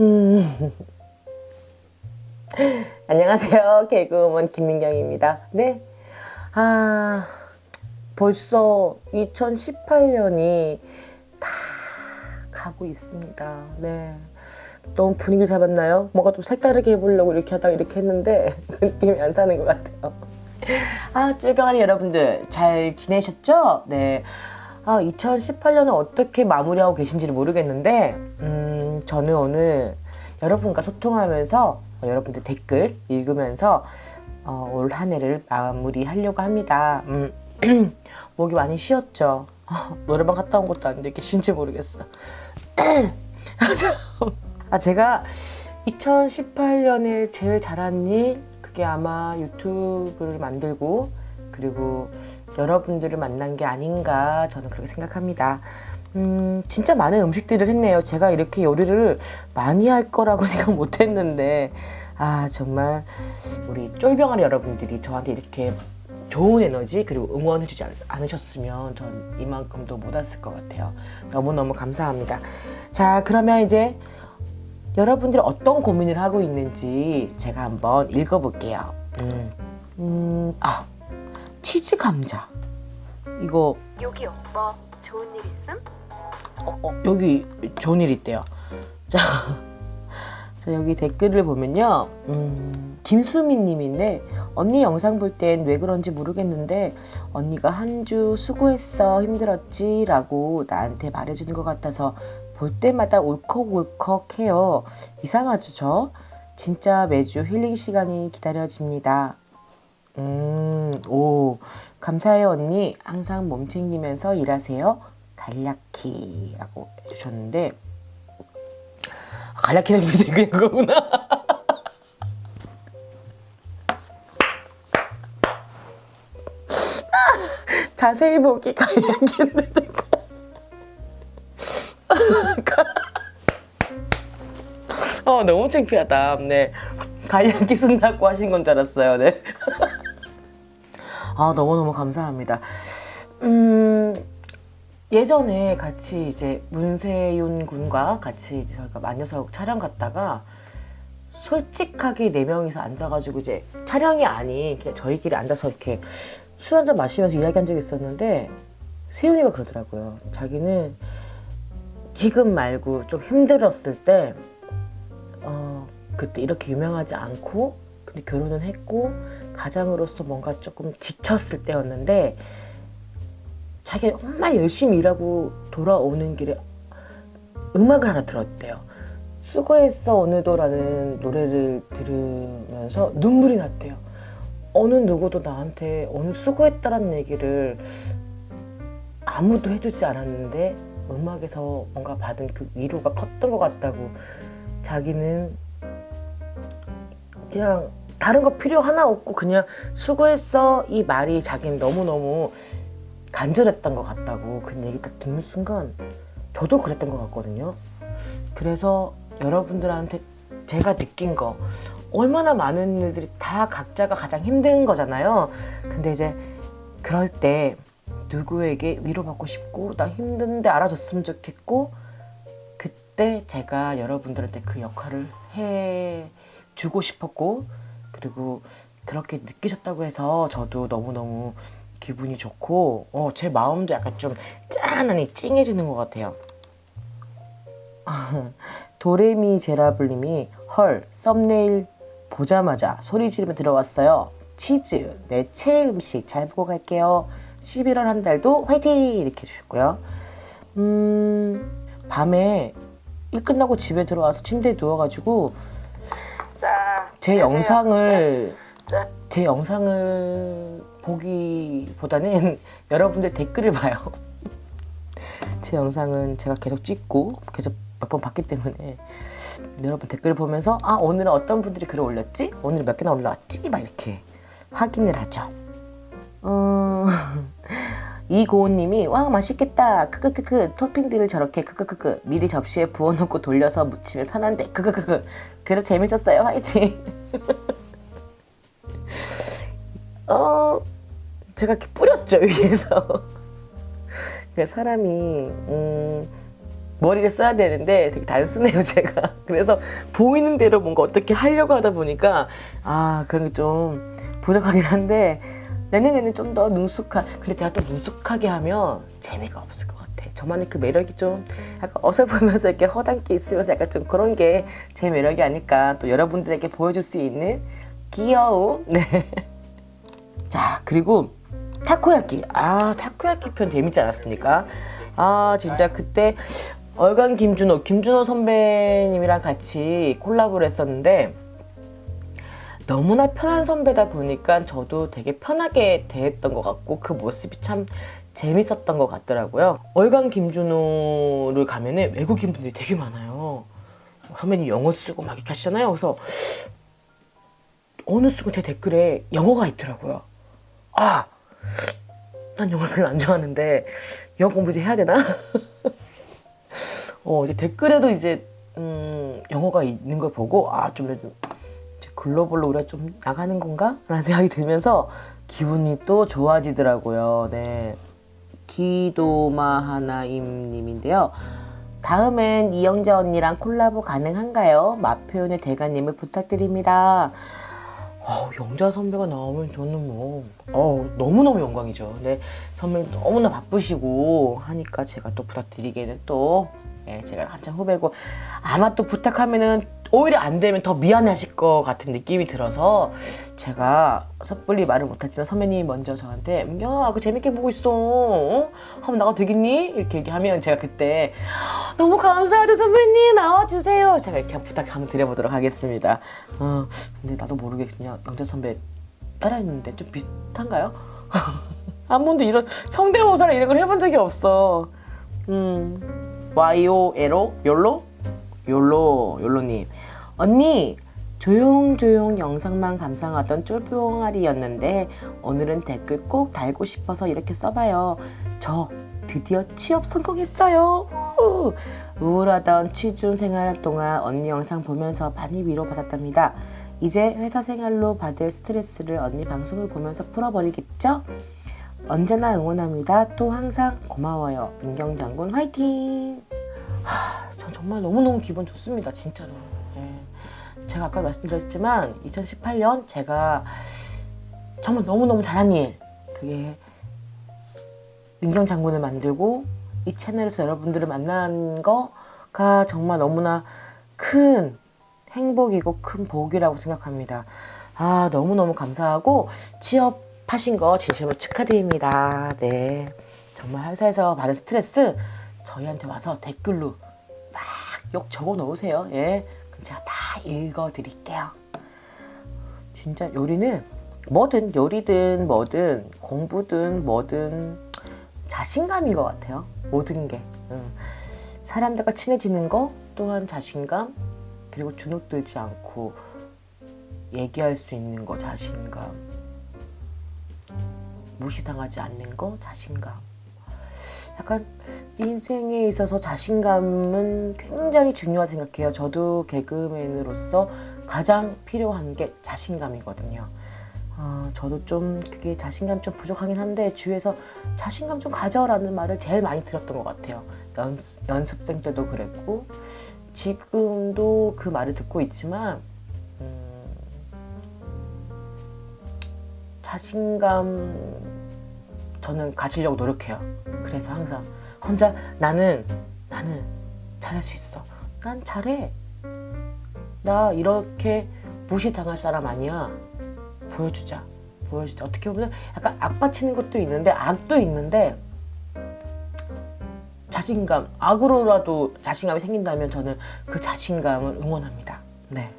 음. 안녕하세요. 개그우먼 김민경입니다. 네. 아, 벌써 2018년이 다 가고 있습니다. 네. 너무 분위기 잡았나요? 뭔가 좀 색다르게 해보려고 이렇게 하다가 이렇게 했는데 느낌이 안 사는 것 같아요. 아, 쫄병아리 여러분들 잘 지내셨죠? 네. 아, 2018년을 어떻게 마무리하고 계신지를 모르겠는데, 음, 저는 오늘 여러분과 소통하면서 어, 여러분들 댓글 읽으면서 어, 올 한 해를 마무리하려고 합니다. 음, 목이 많이 쉬었죠. 어, 노래방 갔다 온 것도 아닌데 이렇게 쉰지 모르겠어. 아, 제가 2018년에 제일 잘한 일, 그게 아마 유튜브를 만들고, 그리고 여러분들을 만난 게 아닌가 저는 그렇게 생각합니다. 음, 진짜 많은 음식들을 했네요. 제가 이렇게 요리를 많이 할 거라고 생각 못 했는데, 아, 정말 우리 쫄병아리 여러분들이 저한테 이렇게 좋은 에너지 그리고 응원해주지 않- 않으셨으면 전 이만큼도 못 왔을 것 같아요. 너무너무 감사합니다. 자, 그러면 이제 여러분들이 어떤 고민을 하고 있는지 제가 한번 읽어볼게요. 음, 음, 아, 치즈 감자. 이거 여기요. 뭐 좋은 일 있음? 어, 어, 여기 좋은 일 있대요. 자, 자 여기 댓글을 보면요. 음, 김수민 님인데 언니 영상 볼 땐 왜 그런지 모르겠는데 언니가 한 주 수고했어 힘들었지 라고 나한테 말해주는 것 같아서 볼 때마다 울컥울컥해요. 이상하죠 저? 진짜 매주 힐링 시간이 기다려집니다. 음, 오, 감사해요, 언니. 항상 몸 챙기면서 일하세요. 간략히라고 해주셨는데, 아, 간략히는 밑에 그냥 거구나. 자세히 보기 간략히는 어, 너무 창피하다. 네. 간략히 쓴다고 하신 건 줄 알았어요. 네. 아, 너무너무 감사합니다. 음, 예전에 같이 이제 문세윤 군과 같이 이제 저희가 마녀사국 촬영 갔다가 솔직하게 네 명이서 앉아가지고 이제 촬영이 아닌 그냥 저희끼리 앉아서 이렇게 술 한잔 마시면서 이야기한 적이 있었는데 세윤이가 그러더라고요. 자기는 지금 말고 좀 힘들었을 때 어, 그때 이렇게 유명하지 않고 근데 결혼은 했고 가장으로서 뭔가 조금 지쳤을 때였는데 자기가 정말 열심히 일하고 돌아오는 길에 음악을 하나 들었대요. 수고했어 오늘도라는 노래를 들으면서 눈물이 났대요. 어느 누구도 나한테 오늘 수고했다라는 얘기를 아무도 해주지 않았는데 음악에서 뭔가 받은 그 위로가 컸던 것 같다고 자기는 그냥 다른 거 필요 하나 없고 그냥 수고했어 이 말이 자기는 너무너무 간절했던 것 같다고 그 얘기 딱 듣는 순간 저도 그랬던 것 같거든요. 그래서 여러분들한테 제가 느낀 거 얼마나 많은 일들이 다 각자가 가장 힘든 거잖아요. 근데 이제 그럴 때 누구에게 위로받고 싶고 나 힘든데 알아줬으면 좋겠고 그때 제가 여러분들한테 그 역할을 해 주고 싶었고 그리고 그렇게 느끼셨다고 해서 저도 너무너무 기분이 좋고 어, 제 마음도 약간 좀 짠하니 찡해지는 것 같아요. 도레미 제라블님이 헐 썸네일 보자마자 소리 지르며 들어왔어요. 치즈 내 최애 음식 잘 보고 갈게요. 11월 한 달도 화이팅 이렇게 주셨고요. 음 밤에 일 끝나고 집에 들어와서 침대에 누워가지고 자, 제 안녕하세요. 영상을 자, 제 영상을 보기보다는 여러분들 댓글을 봐요. 제 영상은 제가 계속 찍고 계속 몇 번 봤기 때문에 여러분 댓글을 보면서 아 오늘은 어떤 분들이 글을 올렸지? 오늘 몇 개나 올라왔지? 막 이렇게 확인을 하죠. 어... 이고은님이 와 맛있겠다 크크크크 토핑들을 저렇게 크크크크 미리 접시에 부어놓고 돌려서 무치면 편한데 크크크크 그래도 재밌었어요 화이팅 어 제가 이렇게 뿌렸죠 위에서. 그 사람이 음, 머리를 써야 되는데 되게 단순해요 제가. 그래서 보이는 대로 뭔가 어떻게 하려고 하다 보니까 아 그런 게 좀 부족하긴 한데 내년에는 좀 더 능숙한 근데 제가 또 능숙하게 하면 재미가 없을 것 같아. 저만의 그 매력이 좀 약간 어설프면서 이렇게 허당끼 있으면서 약간 좀 그런 게 제 매력이 아닐까. 또 여러분들에게 보여줄 수 있는 귀여움. 네. 자 그리고 타코야끼 아 타코야끼 편 재밌지 않았습니까 아 진짜 그때 얼간 김준호 김준호 선배님이랑 같이 콜라보를 했었는데 너무나 편한 선배다 보니까 저도 되게 편하게 대했던 것 같고 그 모습이 참 재밌었던 것 같더라고요. 얼간 김준호를 가면은 외국인 분들이 되게 많아요. 선배님 영어 쓰고 막 이렇게 하시잖아요. 그래서 어느 순간 제 댓글에 영어가 있더라고요. 아, 난 영어를 별로 안 좋아하는데 영어 공부 이제 해야 되나? 어, 이제 댓글에도 이제 음, 영어가 있는 걸 보고 아, 좀 이제 글로벌로 우리가 좀 나가는 건가? 라는 생각이 들면서 기분이 또 좋아지더라고요. 네. 기도마 하나임 님인데요. 다음엔 이영재 언니랑 콜라보 가능한가요? 맛 표현의 대가님을 부탁드립니다. 어, 영자 선배가 나오면 저는 뭐 어, 너무너무 영광이죠. 근데 선배님 너무나 바쁘시고 하니까 제가 또 부탁드리기에는 또 예, 제가 한참 후배고 아마 또 부탁하면은 오히려 안 되면 더 미안하실 것 같은 느낌이 들어서 제가 섣불리 말을 못했지만 선배님이 먼저 저한테 야, 그 재밌게 보고 있어. 어? 한번 나가도 되겠니? 이렇게 얘기하면 제가 그때 너무 감사하죠 선배님 나와주세요. 제가 이렇게 부탁 한번 드려보도록 하겠습니다. 어, 근데 나도 모르게 그냥 영재 선배 따라했는데 좀 비슷한가요? 한 번도 이런 성대모사를 이런 걸 해본 적이 없어. 음, YOLO? 욜로? 욜로, 욜로님. 언니, 조용조용 영상만 감상하던 쫄병아리였는데 오늘은 댓글 꼭 달고 싶어서 이렇게 써봐요. 저 드디어 취업 성공했어요. 우! 우울하던 취준 생활 동안 언니 영상 보면서 많이 위로받았답니다. 이제 회사 생활로 받을 스트레스를 언니 방송을 보면서 풀어버리겠죠? 언제나 응원합니다. 또 항상 고마워요. 민경 장군 화이팅! 하, 전 정말 너무너무 기분 좋습니다. 진짜로. 예. 제가 아까 말씀드렸지만 2018년 제가 정말 너무너무 잘한 일 그게 민경 장군을 만들고 이 채널에서 여러분들을 만난 거가 정말 너무나 큰 행복이고 큰 복이라고 생각합니다. 아, 너무너무 감사하고 취업하신 거 진심으로 축하드립니다. 네. 정말 회사에서 받은 스트레스 저희한테 와서 댓글로 막 욕 적어 놓으세요. 예. 그럼 제가 다 읽어 드릴게요. 진짜 요리는 뭐든 요리든 뭐든 공부든 뭐든 자신감인 것 같아요. 모든 게. 응. 사람들과 친해지는 거 또한 자신감 그리고 주눅 들지 않고 얘기할 수 있는 거 자신감 무시당하지 않는 거 자신감 약간 인생에 있어서 자신감은 굉장히 중요하다 생각해요. 저도 개그맨으로서 가장 필요한 게 자신감이거든요. 어, 저도 좀 그게 자신감 좀 부족하긴 한데 주위에서 자신감 좀 가져라는 말을 제일 많이 들었던 것 같아요. 연, 연습생 때도 그랬고 지금도 그 말을 듣고 있지만 음, 자신감 저는 가지려고 노력해요. 그래서 항상 혼자 나는 나는 잘할 수 있어. 난 잘해. 나 이렇게 무시당할 사람 아니야. 보여주자. 보여주자. 어떻게 보면 약간 악받치는 것도 있는데 악도 있는데 자신감 악으로라도 자신감이 생긴다면 저는 그 자신감을 응원합니다. 네.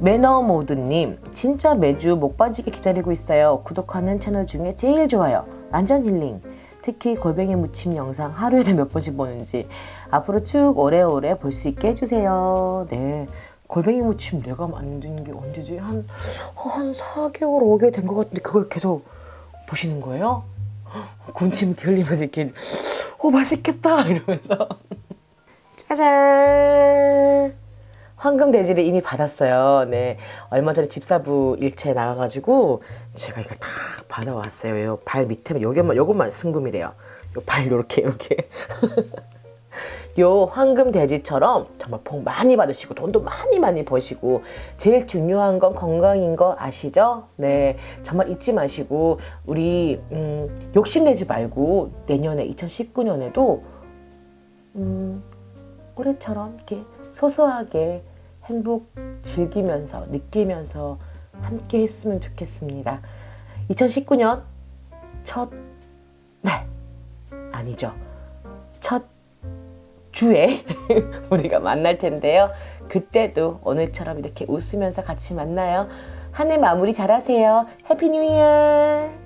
매너 모드님 진짜 매주 목 빠지게 기다리고 있어요. 구독하는 채널 중에 제일 좋아요. 완전 힐링. 특히 골뱅이 무침 영상 하루에도 몇 번씩 보는지 앞으로 쭉 오래오래 볼 수 있게 해주세요. 네. 골뱅이 무침 내가 만든 게 언제지? 한, 한 4개월, 5개월 된 것 같은데 그걸 계속 보시는 거예요? 군침 흘리면서 이렇게 오 맛있겠다 이러면서 짜잔 황금 대지를 이미 받았어요. 네 얼마 전에 집사부 일체 나가가지고 제가 이거 다 받아왔어요. 요 발 밑에 요것만 요것만 순금이래요. 요 발 요렇게 요렇게 요 황금 돼지처럼 정말 복 많이 받으시고 돈도 많이 많이 버시고 제일 중요한 건 건강인 거 아시죠? 네, 정말 잊지 마시고 우리 음, 욕심내지 말고 내년에 2019년에도 음, 올해처럼 이렇게 소소하게 행복 즐기면서 느끼면서 함께 했으면 좋겠습니다. 2019년 첫 날 아니죠. 첫 주에 우리가 만날 텐데요. 그때도 오늘처럼 이렇게 웃으면서 같이 만나요. 한 해 마무리 잘하세요. 해피 뉴 이어!